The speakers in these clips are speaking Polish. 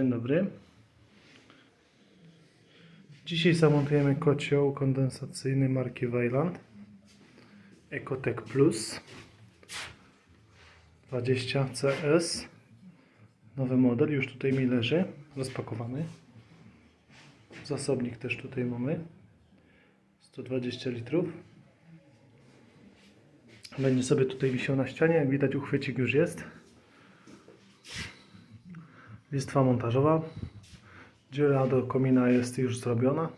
Dzień dobry. Dzisiaj zamontujemy kocioł kondensacyjny marki Wayland Ecotech Plus. 20 CS nowy model, już tutaj mi leży rozpakowany. Zasobnik też tutaj mamy. 120 litrów. Będzie sobie tutaj wisiał na ścianie, jak widać uchwycik już jest Listwa montażowa. Dziura do komina jest już zrobiona.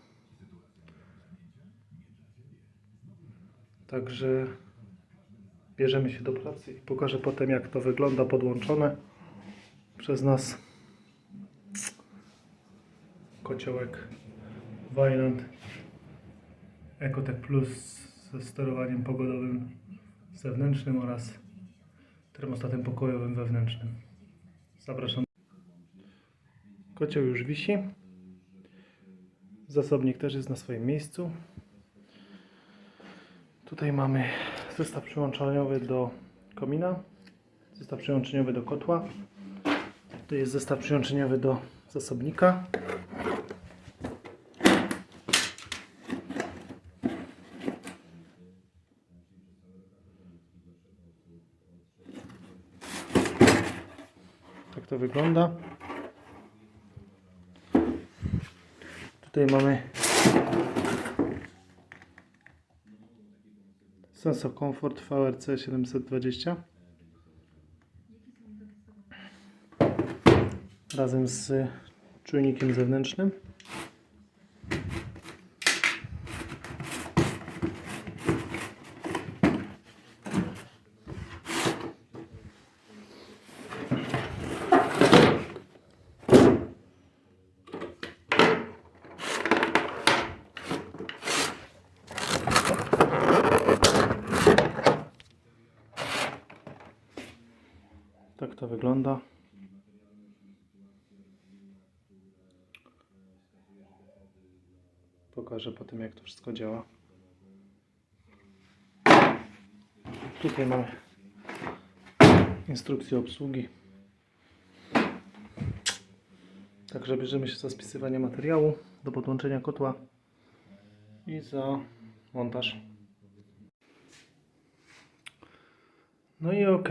Także bierzemy się do pracy i pokażę potem jak to wygląda podłączone przez nas kociołek Wayland Ecotech Plus ze sterowaniem pogodowym zewnętrznym oraz termostatem pokojowym wewnętrznym. Zapraszam. Kocioł już wisi. Zasobnik też jest na swoim miejscu. Tutaj mamy zestaw przyłączeniowy do komina, zestaw przyłączeniowy do kotła. Tu jest zestaw przyłączeniowy do zasobnika. Tak to wygląda. Tutaj mamy Senso Comfort VRC 720 razem z czujnikiem zewnętrznym. Tak to wygląda. Pokażę potem jak to wszystko działa. Tutaj mamy instrukcję obsługi. Także bierzemy się za spisywanie materiału do podłączenia kotła i za montaż. No i ok.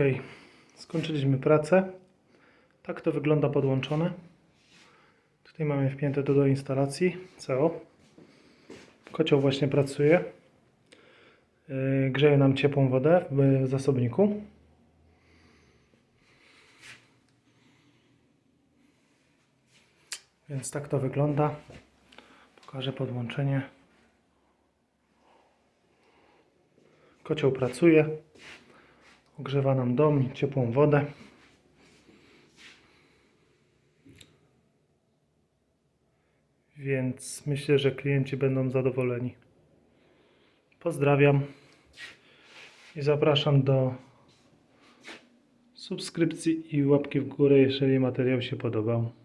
Skończyliśmy pracę. Tak to wygląda podłączone. Tutaj mamy wpięte do instalacji CO. Kocioł właśnie pracuje. Yy, Grzeje nam ciepłą wodę w zasobniku. Więc tak to wygląda. Pokażę podłączenie. Kocioł pracuje. Ogrzewa nam dom, ciepłą wodę. Więc myślę, że klienci będą zadowoleni. Pozdrawiam i zapraszam do subskrypcji i łapki w górę, jeżeli materiał się podobał.